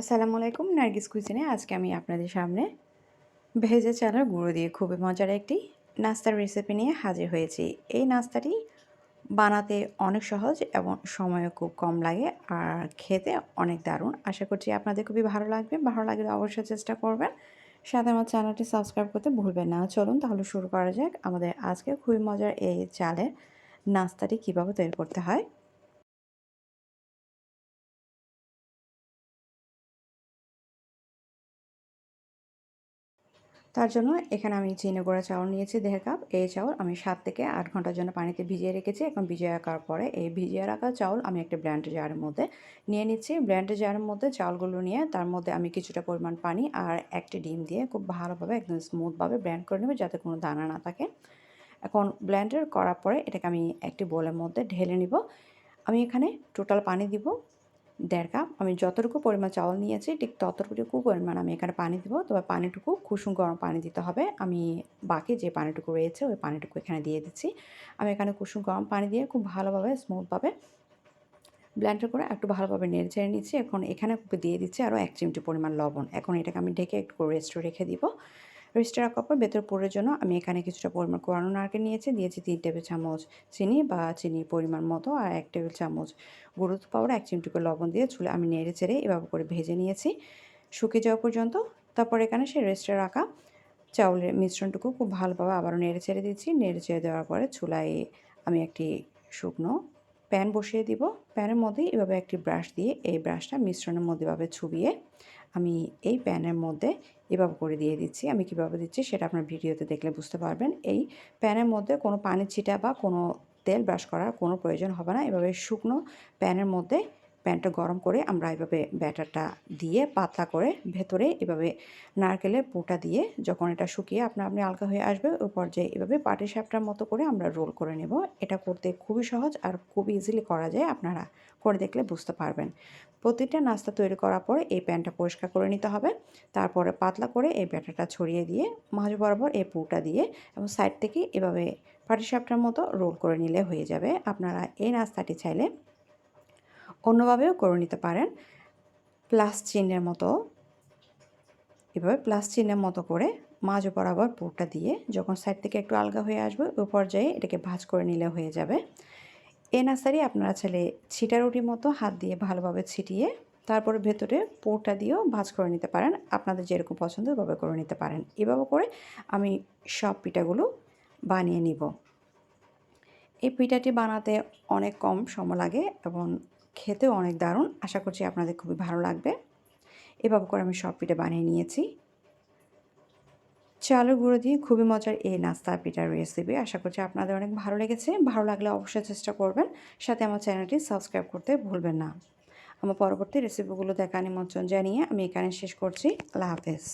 আসসালামু আলাইকুম, নার্গিস কুইজিনে আজকে আমি আপনাদের সামনে ভেজে চালের গুঁড়ো দিয়ে খুবই মজার একটি নাস্তার রেসিপি নিয়ে হাজির হয়েছি। এই নাস্তাটি বানাতে অনেক সহজ এবং সময়ও খুব কম লাগে আর খেতে অনেক দারুণ। আশা করছি আপনাদের খুবই ভালো লাগবে। ভালো লাগলে অবশ্যই চেষ্টা করবেন। সাথে আমার চ্যানেলটি সাবস্ক্রাইব করতে ভুলবেন না। চলুন তাহলে শুরু করা যাক। আমাদের আজকে খুবই মজার এই চালের নাস্তাটি কীভাবে তৈরি করতে হয়। তার জন্য এখানে আমি চিনি গুঁড়া চাউল নিয়েছি, দেড় কাপ। এই চাউল আমি সাত থেকে আট ঘণ্টার জন্য পানিতে ভিজিয়ে রেখেছি। এখন ভিজিয়ে রাখার পরে এই ভিজিয়ে রাখা চাউল আমি একটা ব্ল্যান্ডের জারের মধ্যে নিয়ে নিচ্ছি। ব্ল্যান্ডের জারের মধ্যে চাউলগুলো নিয়ে তার মধ্যে আমি কিছুটা পরিমাণ পানি আর একটি ডিম দিয়ে খুব ভালোভাবে একদম স্মুথভাবে ব্ল্যান্ড করে নেব যাতে কোনো দানা না থাকে। এখন ব্ল্যান্ডার করার পরে এটাকে আমি একটি বোলের মধ্যে ঢেলে নিব। আমি এখানে টোটাল পানি দিব দেড় কাপ। আমি যতটুকু পরিমাণ চাউল নিয়েছি, ঠিক ততটুকু পরিমাণ আমি এখানে পানি দেবো। তবে পানিটুকু কুসুম গরম পানি দিতে হবে। আমি বাকি যে পানিটুকু রয়েছে, ওই পানিটুকু এখানে দিয়ে দিচ্ছি। আমি এখানে কুসুম গরম পানি দিয়ে খুব ভালোভাবে স্মুথভাবে ব্ল্যান্ডার করে একটু ভালোভাবে নেড়ে ছেড়ে নিচ্ছি। এখন এখানে দিয়ে দিচ্ছি আরও এক চিমটি পরিমাণ লবণ। এখন এটাকে আমি ঢেকে একটু রেস্ট রেখে দিব। রেস্টে রাখার পর ভেতর পুরের জন্য আমি এখানে কিছুটা পরিমাণ কোরানো নারকেল নিয়েছি, দিয়েছি তিন টেবিল চামচ চিনি বা চিনির পরিমাণ মতো আর এক টেবিল চামচ গুঁড়ো পাউডার, এক চিমটি করে লবণ দিয়ে চুলে আমি নেড়ে চেড়ে এভাবে করে ভেজে নিয়েছি। শুকিয়ে যাওয়া পর্যন্ত তারপর এখানে সে রেস্টে রাখা চাউলের মিশ্রণটুকু খুব ভালোভাবে আবারও নেড়ে ছেড়ে দিচ্ছি নেড়ে ছেড়ে দেওয়ার পরে চুলায় আমি একটি শুকনো প্যান বসিয়ে দিব। প্যানের মধ্যে এভাবে একটি ব্রাশ দিয়ে এই ব্রাশটা মিশ্রণের মধ্যে এভাবে ছুবিয়ে আমি এই প্যানের মধ্যে এভাবে করে দিয়ে দিচ্ছি। আমি কীভাবে দিচ্ছি সেটা আপনার ভিডিওতে দেখলে বুঝতে পারবেন। এই প্যানের মধ্যে কোনো পানি ছিটা বা কোনো তেল ব্রাশ করার কোনো প্রয়োজন হবে না। এভাবে শুকনো প্যানের মধ্যে প্যানটা গরম করে আমরা এভাবে ব্যাটারটা দিয়ে পাতলা করে ভেতরে এভাবে নারকেলের পোটা দিয়ে যখন এটা শুকিয়ে আপনার, আপনি আলগা হয়ে আসবে, ওই পর্যায়ে এভাবে পাটি সাপটার মতো করে আমরা রোল করে নেব। এটা করতে খুবই সহজ আর খুব ইজিলি করা যায়, আপনারা করে দেখলে বুঝতে পারবেন। প্রতিটা নাস্তা তৈরি করার পরে এই প্যানটা পরিষ্কার করে নিতে হবে। তারপরে পাতলা করে এই ব্যাটারটা ছড়িয়ে দিয়ে মাঝ বরাবর এই পুটা দিয়ে এবং সাইড থেকে এভাবে পাটিসাপটার মতো রোল করে নিলে হয়ে যাবে। আপনারা এই নাস্তাটি চাইলে অন্যভাবেও করে নিতে পারেন। প্লাস চিহ্নের মতো। এভাবে প্লাস চিহ্নের মতো করে মাঝ বরাবর পুরটা দিয়ে যখন সাইড থেকে একটু আলগা হয়ে আসবে, ওই পর্যায়ে এটাকে ভাজ করে নিলে হয়ে যাবে। এ নার্সারি আপনারা ছেলে ছিটা রুটির মতো হাত দিয়ে ভালোভাবে ছিটিয়ে তারপরে ভেতরে পোরটা দিয়েও ভাজ করে নিতে পারেন। আপনাদের যেরকম পছন্দ ওইভাবে করে নিতে পারেন। এভাবে করে আমি সব পিঠাগুলো বানিয়ে নিব। এই পিঠাটি বানাতে অনেক কম সময় লাগে এবং খেতেও অনেক দারুণ। আশা করছি আপনাদের খুবই ভালো লাগবে। এভাবে করে আমি সব পিঠে বানিয়ে নিয়েছি। চালের গুঁড়ো দিয়ে খুবই মজার এই নাস্তা পিঠার রেসিপি আশা করছি আপনাদের অনেক ভালো লেগেছে। ভালো লাগলে অবশ্যই চেষ্টা করবেন। সাথে আমার চ্যানেলটি সাবস্ক্রাইব করতে ভুলবেন না। আমার পরবর্তী রেসিপিগুলো দেখা নিমন্ত্রণ জানিয়ে আমি এখানে শেষ করছি। আল্লাহ হাফেজ।